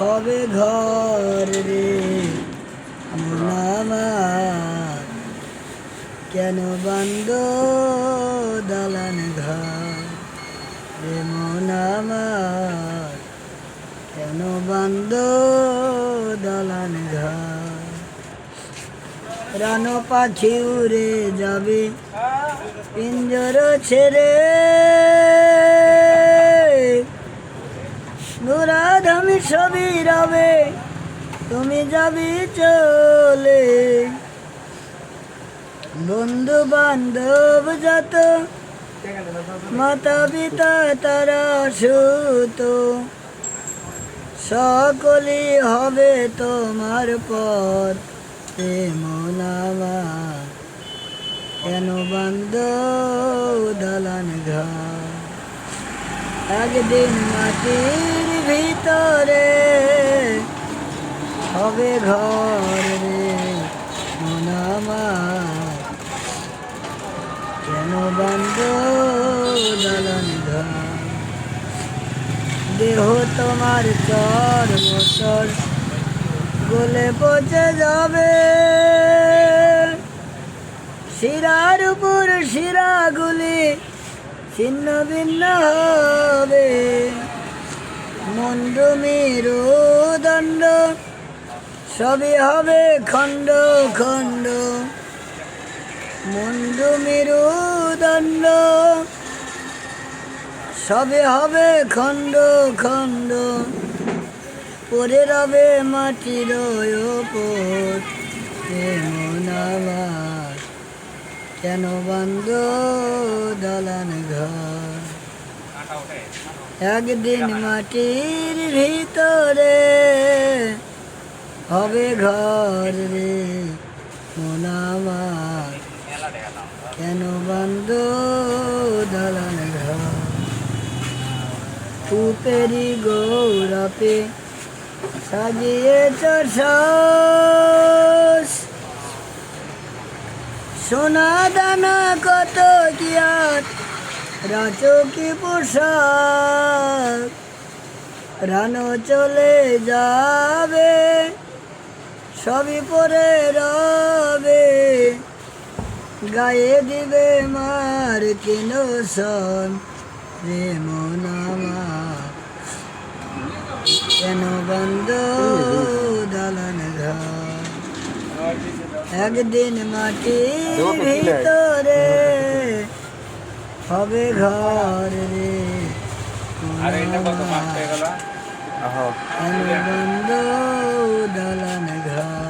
হবে ঘর রে? আমার কেন বান্দ দালান ঘর? রে মন কেন বান্দ দালান ঘর? রানো পাখি উড়ে যাবে, পিঞ্জর ছেড়ে ধামি ছবি রবে, তুমি যাবি চলে। বন্ধু বান্ধব যত মাতা পিতা তারা সুত। সকলই হবে তোমার পর আমার। কেন বান্ধ দালান ঘর? একদিন মাটির ভিতরে। হবে ঘর রে, মন আমার। কেন বান্ধ দেহ তোমার চর বছর গলে পচে যাবে। শিরার উপর শিরাগুলি ছিন্ন ভিন্ন হবে। মন্দ মেরু দণ্ড, সবই হবে খণ্ড খণ্ড। মন্দ মেরু দণ্ড সবে হবে খণ্ড খণ্ড। পরে রবে মাটির ওপর, এমন আমার কেন বন্ধ দলান ঘর? একদিন মাটির ভিতরে হবে ঘর রে, মন আমার। কেন বন্ধ দলান ঘর? গৌরপে সাজিয়ে চর্ষ সোনা দানা কত কিয়াত রাচকি পোশাক? রানো চলে যাবে সবই পরে রবে। গায়ে দিবে মার কিন সন? রে মন আমার কেন বন্ধ দালান ঘর? একদিন মাটির ভিতরে হবে ঘর রে। আরে এটা কত মাস হয়ে গেল? কেন বন্ধ দালান ঘর।